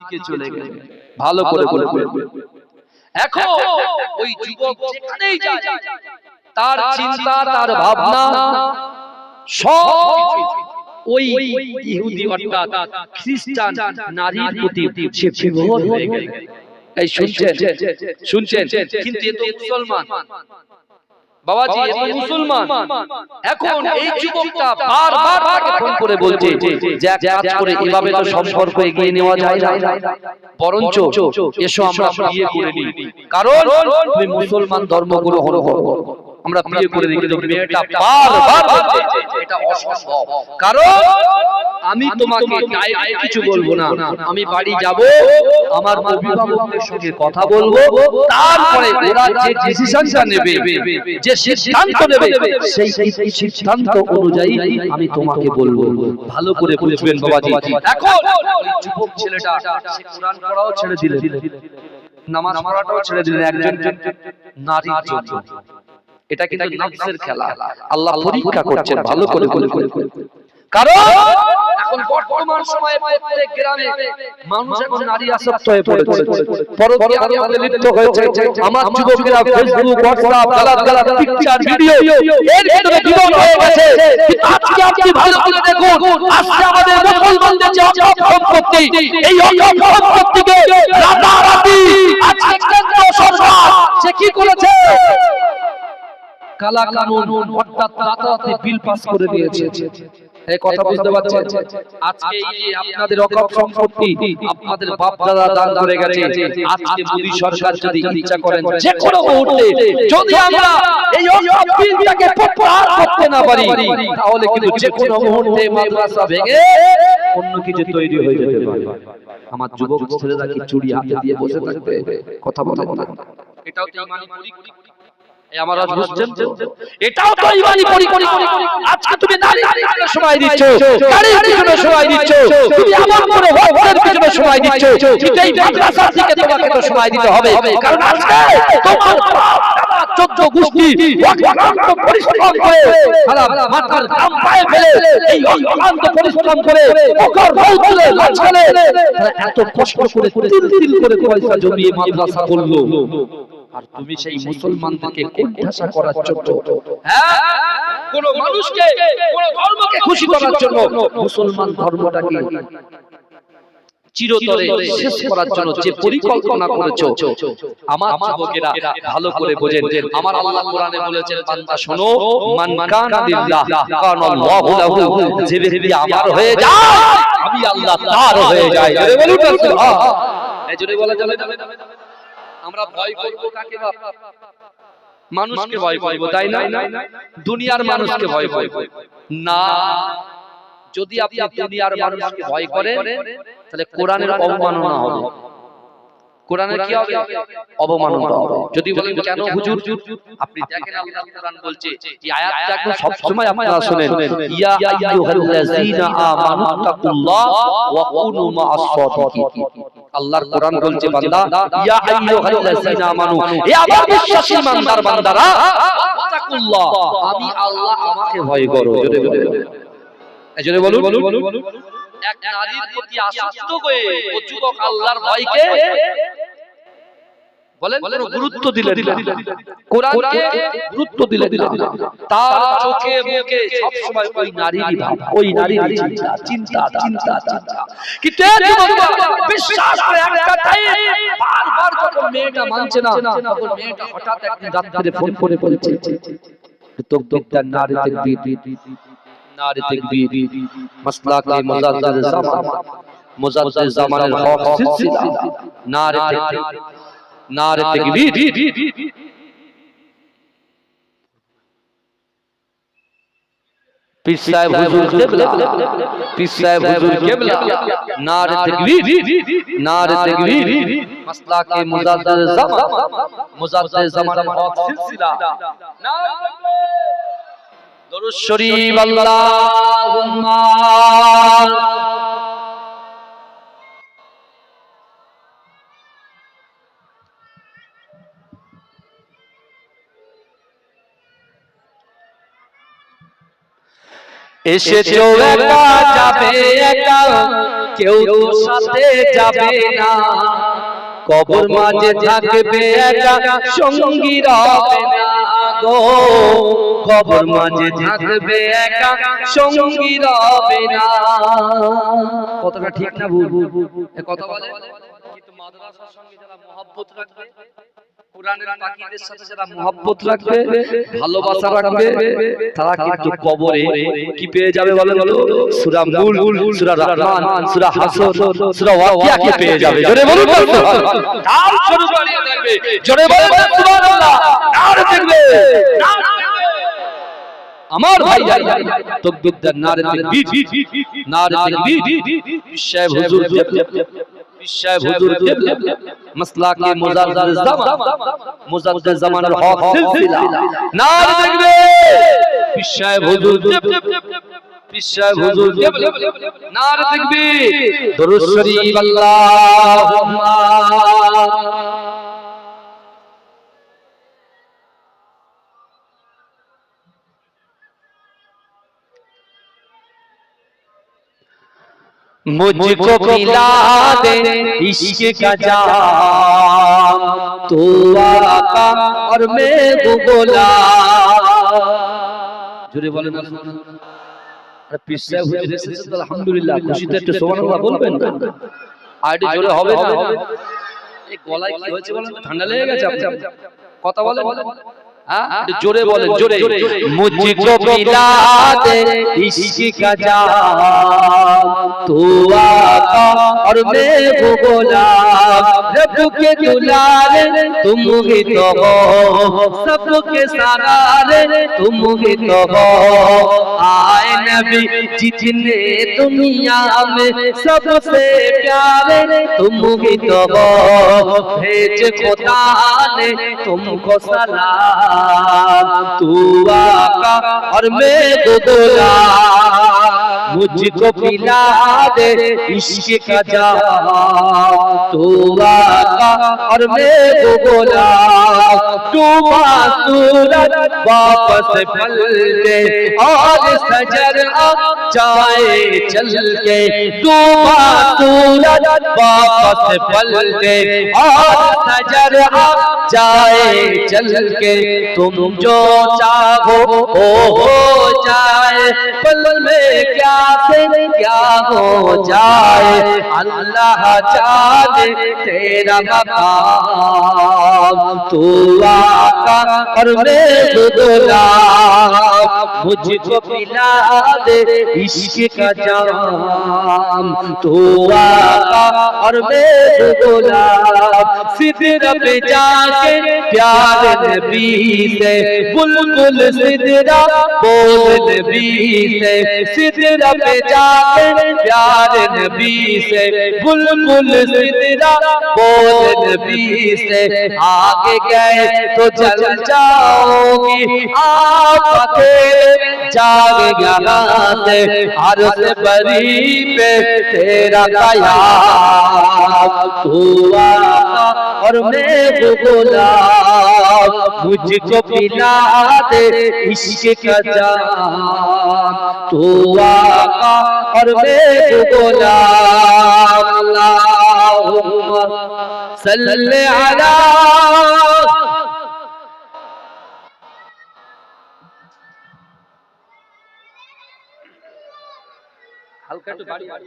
দিকে চলে গেলেন। ভালো করে বলে বলবেন এখন ওই যুবক যেখানেই যায় তার চিন্তা তার ভাবনা সব ওই ইহুদি অর্থাৎ খ্রিস্টান নারীর প্রতি সে বিভোর হয়ে গেল এই শুনছেন? শুনছেন কিন্তু এ তো মুসলমান। বাবাজি এ মুসলমান। এখন এই যুবকটা বারবার তাকে ফোন করে বলছে যে এক কাজ করে এভাবে তো সম্পর্ক এগিয়ে নেওয়া যায় না। বরঞ্চ এসো আমরা বিয়ে করে নিই। কারণ তুমি মুসলমান ধর্ম গ্রহণ করো আমরা বিয়ে করে কিন্তু মেয়েটা বারবার বলছে এটা অসম্ভব। কারণ আমি তোমাকে ডাইরেক্ট কিছু বলব না। আমি বাড়ি যাব আমার অভিভাবকদের সঙ্গে কথা বলব তারপরে ওরা যে ডিসিশনটা নেবে যে সিদ্ধান্ত নেবে সেই সিদ্ধান্ত অনুযায়ী আমি তোমাকে বলব ভালো করে বুঝবেন বাবাজি। এখন যুবক ছেলেটা সে কোরআন পড়াও ছেড়ে দিলেন। নামাজ পড়াটাও ছেড়ে দিলেন। একজন নারীর জন্য এটা কিন্তু নফসের খেলা। আল্লাহ পরীক্ষা করছেন ভালো করে করে করে করে। কারণ এখন বর্তমান সময়ে প্রত্যেক গ্রামে মানুষ এখন নারী আসক্ত হয়ে পড়েছে পরকীয়ার মধ্যে লিপ্ত হয়েছে আমার যুবকেরা ফেসবুক হোয়াটসঅ্যাপ গালাত গালাত পিকচার ভিডিও এর ভিতরে জীবন হয়ে গেছে। আজকে আপনি ভালো করে দেখুন আজকে আমাদের মুসলমানদের যে সম্পত্তি এই অকাপ সম্পত্তিকে রাতারাতি আজকে কেন্দ্র সরকার সে কি করেছে? কালা কানুন অর্থাৎ রাতারাতি বিল পাস করে দিয়েছে। তাহলে অন্য কিছু তৈরি হয়ে যেতে পারে। আমার যুবক ছেলেরা কি চুরি হাতে দিয়ে বসে থাকবে? কথা বলে এটাও তো আমার আজ বুঝছেন তো এটাও তো ইমানি করি করি করি। আজকে তুমি নারী সময় দিচ্ছ। নারীর পিছনে সময় দিচ্ছ। তুমি আমার ভক্তের পিছনে সময় দিচ্ছ কিন্তু এই মাদ্রাসা থেকে তোমাকে তো সময় দিতে হবে। কারণ আজকে তোমার বাপ, দাদা, চোদ্দ গোষ্ঠী অক্লান্ত পরিশ্রম করে সারা মাথার ঘাম পায়ে ফেলে এই অক্লান্ত পরিশ্রম করে এত কষ্ট করে তিল তিল করে পয়সা জমিয়ে মাদ্রাসা করল। আর তুমি সেই মুসলমানদেরকে কোণঠাসা করার জন্য হ্যাঁ কোন মানুষকে কোন ধর্মকে খুশি করার জন্য মুসলমান ধর্মটাকে চিরতরে শেষ করার জন্য যে পরিকল্পনা করেছ আমার যুবকেরা ভালো করে বোঝেন। আমার আল্লাহ কোরআনে বলেছেন বান্দা শোনো মান কানা লিল্লাহ কানা আল্লাহু লাহু যে ব্যক্তি আমার হয়ে যায় আমি আল্লাহ তার হয়ে যাই। জোরে বলুন না সুবহান এই জোরে বলা যাবে না? আমরা ভয় করব কাকে বাপ মানুষকে ভয় করব তাই না? দুনিয়ার মানুষকে ভয় করব। না যদি আপনি দুনিয়ার মানুষকে ভয় করেন তাহলে কোরআনের অবমাননা হবে। কোরআনের কি হবে? অবমাননা হবে। যদি বলেন কেন হুজুর? আপনি দেখেন আল্লাহ কোরআন বলছে এই আয়াতটা একদম সব সময় আপনারা শুনেন। ইয়া আইয়ুহাল্লাযীনা আমানু তাকুল্লাহ ওয়া কুনু মা'আস সাদিকিন আল্লাহর কোরআন বলছে বান্দা ইয়া আইয়ুহাল্লাযীনা আমানু হে আমার বিশ্বাসী ইমানদার বান্দারা। তাকুল্লাহ আমি আল্লাহ আমাকে ভয় করো। জোরে বলুন। জোরে বলুন। এক নারীর প্রতি আসক্ত হয়ে ও যুবক আল্লাহর ভয়কে বলেন কোনো গুরুত্ব দিলে দিলে কোরআনকে গুরুত্ব দিলে দিলে তার চোখে মুখে সব সময় ওই নারীরই ভাব ওই নারীর চিন্তা চিন্তা চিন্তা চিন্তা কিন্তু বিশ্বাস করে এক কথাই বারবার যখন মেয়েটা মানছে না তখন মেয়েটা হঠাৎ একদিন রাত্রে ফোন করে বলছে তোক তোকটা নারী তাকবীর নারী তাকবীর মাসলাকে মুজাদ্দিদ জামান মুজাদ্দিদ জামানের হক সিলসিলা নারী তাকবীর নারে তাকবীর পীর সাহেব হুজুর কিবলা পীর সাহেব হুজুর কিবলা নারে তাকবীর নারে তাকবীর মাসলাকে মুজাদ্দিদ জামান মুজাদ্দিদ জামানের হক সিলসিলা নারে দরুদ শরীফ আল্লাহুম্মা এসেছ একা যাবে একা কেউ তো সাথে যাবে না। কবর মাঝে থাকবে একা সঙ্গী রবে না গো। কবর মাঝে থাকবে একা সঙ্গী রবে না। কতটা ঠিক না ভুল? এ কথা বলে। কিন্তু মাদ্রাসার সঙ্গে যারা মহব্বত রাখবে কোরআনের পাখিদের সাথে যারা মহব্বত রাখবে ভালোবাসা রাখবে তারা কিন্তু কবরে কি পেয়ে যাবে বলে বলো সূরা মুল সূরা রহমান সূরা হাসর সূরা ওয়াকিয়া কি পেয়ে যাবে? জোরে বলুন তার ছোট বাড়িয়ে দেখবে। জোরে বলুন সুবহানাল্লাহ নারে দেখবে। আমার ভাই তকবীরদার নারে তাকবীর নারে তাকবীর সাহেব হুজুর সাহেব হুজুর মাসলা কে মুজাদ্দিদ জামান। মুজাদ্দিদ জামানের হক সিলসিলা নারে দেখবে। সাহেব হুজুর সাহেব হুজুর নারে দেখবে। দরুদ শরীফ আল্লাহুম্মা। मुझको पिला दे इश्क का जाम तू आका और मैं वो गुलाम জোরে বলেন আরে পিসা হুজুর এসেছে তো আলহামদুলিল্লাহ খুশিতে একটু সুবহানাল্লাহ বলবেন না আর একটু জোরে হবে না এই গলায় কি হয়েছে বলেন তো? ঠান্ডা লেগে গেছে আপনার কথা বলেন হ্যাঁ একটু জোরে বলে জোরে। মুঝকো মিলা দে ইশক যা তু আতা আর মে গোলাম রব কে দুলারে তুম হি তো সব কে সারারে তুম হি তো तू आका और मैं वो गुलाम مجھ کو پلا دے، عشق کا جا تو آقا اور میں کو بولا۔ تو سورت واپس پلتے اور سجر جائے چل کے۔ تو سورت واپس پلتے اور سجر جائے چل کے۔ تم جو چاہو ہو۔ جائے۔ پل میں کیا پھر کیا ہو جائے۔ اللہ جان تیرا مقام۔ تو آقا اور میں غلام مجھ کو پلا دے، عشق کا جام تو آقا اور میرے غلام، صدر پہ جا کے پیار نبی سے، بلبل سدرا بول نبی سے، صدر پہ جا کے پیار نبی سے، بلبل سدرا بول نبی سے، آگے گئے تو جل جاؤ گی، آپ جاگ گیا ناتے عرض بری پہ تیرا قیام تو آقا اور میں کو غلام مجھ کو پلا دے عشق کا جام۔ تو آقا اور میں وہ غلام اللہم صلی اللہ علیہ وسلم تو گاڑی گاڑی